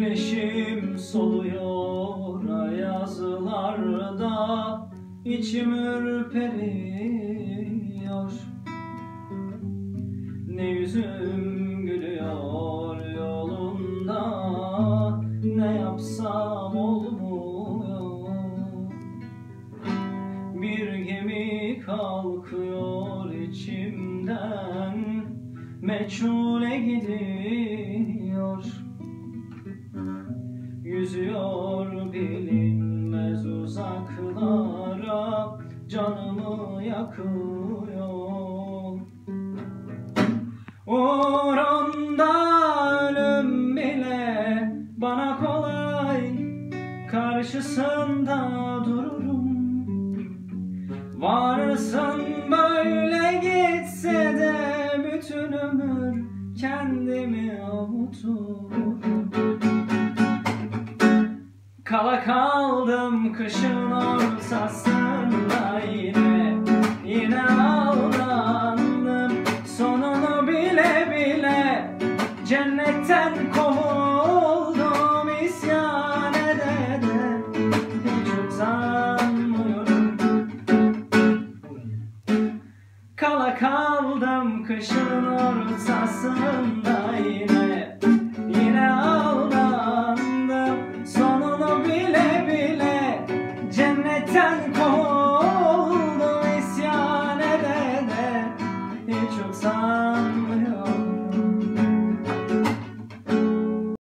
Güneşim soluyor ayazlarda içim ürperiyor. Ne yüzüm gülüyor yolunda Ne yapsam olmuyor. Bir gemi kalkıyor içimden Meçhule gidiyor Yüzüyor bilinmez uzaklara Canımı yakıyor. Uğrunda ölüm bile bana kolay Karşısında dururum. Varsın böyle gitse de bütün ömür kendimi avuturum Kala kaldım kışın ortasında yine. Yine aldandım. Sonunu bile bile Cennetten kovuldum. İsyan ede Hiç utanmıyorum Kala kaldım kışın ortasında. tanto